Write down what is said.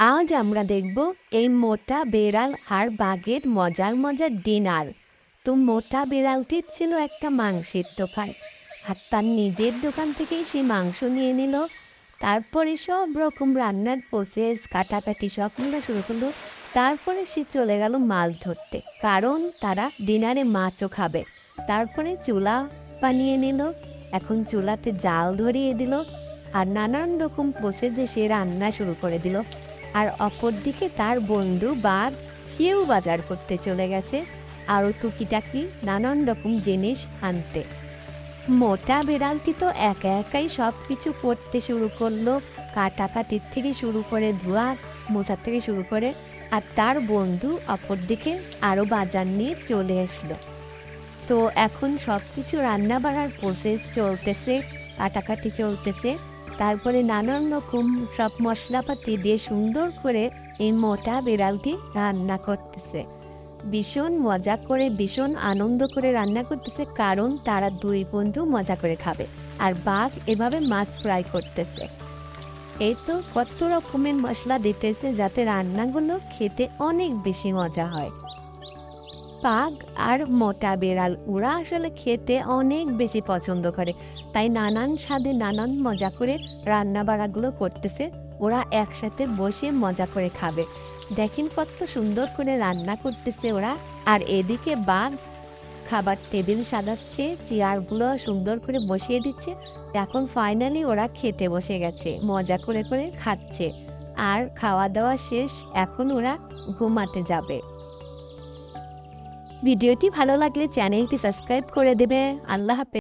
আজ আমরা দেখব এই মোটা বেড়াল আর বাঘের মজার মজার ডিনার। তো মোটা বেড়ালটির ছিল একটা মাংসের দোকান, আর তার নিজের দোকান থেকেই সে মাংস নিয়ে নিল। তারপরে সব রকম রান্নার প্রসেস কাটাকাটি সবগুলো শুরু করল। তারপরে সে চলে গেল মাছ ধরতে, কারণ তারা ডিনারে মাছও খাবে। তারপরে চুলা বানিয়ে নিল, এখন চুলাতে জাল ধরিয়ে দিল, আর নানান রকম প্রসেসে সে রান্না শুরু করে দিল। আর অপরদিকে তার বন্ধু বাঘ, সেও বাজার করতে চলে গেছে। আরও টুকিটাকি নানান রকম জিনিস আনতে। মোটা বিড়ালটি তো একা একাই সব কিছু করতে শুরু করল। কাটাকাটির থেকে শুরু করে ধোয়া মোছার থেকে শুরু করে, আর তার বন্ধু অপরদিকে আরও বাজার নিয়ে চলে আসলো। তো এখন সব কিছু রান্না বাড়ার প্রসেস চলতেছে, কাটাকাটি চলতেছে। তারপরে নানান রকম সব মশলাপাতি দিয়ে সুন্দর করে এই মোটা বিড়ালটি রান্না করতেছে। ভীষণ মজা করে, ভীষণ আনন্দ করে রান্না করতেছে, কারণ তারা দুই বন্ধু মজা করে খাবে আর বাঘ এভাবে মাছ ফ্রাই করতেছে। এই তো কত রকমের মশলা দিতেছে যাতে রান্নাগুলো খেতে অনেক বেশি মজা হয়। বাঘ আর মোটা বেড়াল, ওরা আসলে খেতে অনেক বেশি পছন্দ করে। তাই নানান স্বাদে নানান মজা করে রান্না বাড়াগুলো করতেছে, ওরা একসাথে বসে মজা করে খাবে। দেখেন কত সুন্দর করে রান্না করতেছে ওরা। আর এদিকে বাঘ খাবার টেবিল সাজাচ্ছে, চেয়ারগুলো সুন্দর করে বসিয়ে দিচ্ছে। এখন ফাইনালি ওরা খেতে বসে গেছে, মজা করে করে খাচ্ছে। আর খাওয়া দাওয়া শেষ, এখন ওরা ঘুমাতে যাবে। ভিডিওটি ভালো লাগলে চ্যানেলটি সাবস্ক্রাইব করে দেবে। আল্লাহ হাফেজ।